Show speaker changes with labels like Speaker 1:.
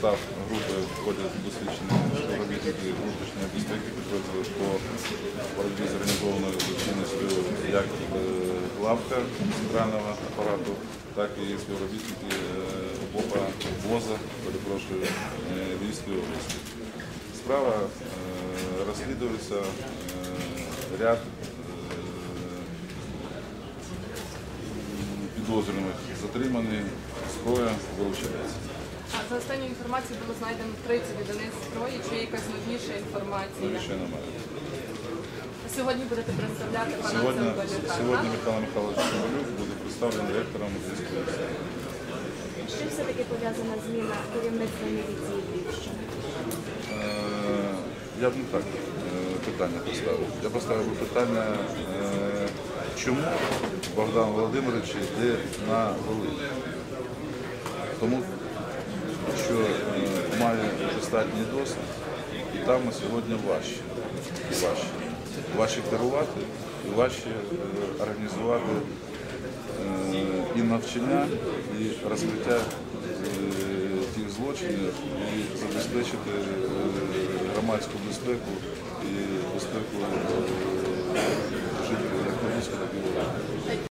Speaker 1: состав групи входять досвідчені співробітники внутрішньої безпеки підрозділу по боротьбі з організованою злочинністю як е, главка центрального апарату, так і співробітники е, ОПОПа ВОЗа, перепрошую, е, Львівської області. Справа е, розслідується е, ряд е, підозрюваних затримані, зброя вилучається.
Speaker 2: А за останньою інформацією було знайдено 30 одиниць зброї, чи є якась новіша інформація?
Speaker 1: Більше немає.
Speaker 2: Сьогодні будете представляти пана
Speaker 1: Сьогодні,
Speaker 2: Цимбалюка,
Speaker 1: сьогодні
Speaker 2: так?
Speaker 1: Михайло Михайлович Цимбалюк буде представлений директором Львівської області.
Speaker 3: З чим все-таки пов'язана зміна керівництва міліції Львівщини?
Speaker 1: Е, Я б не так е, питання поставив. Я поставив би питання, е, чому Богдан Володимирович йде на Волинь. Тому що е, має достатній досвід, і там сьогодні важче. Важче. Важче керувати і важче е, організувати е, і навчання, і розкриття тих злочинів, і забезпечити громадську безпеку і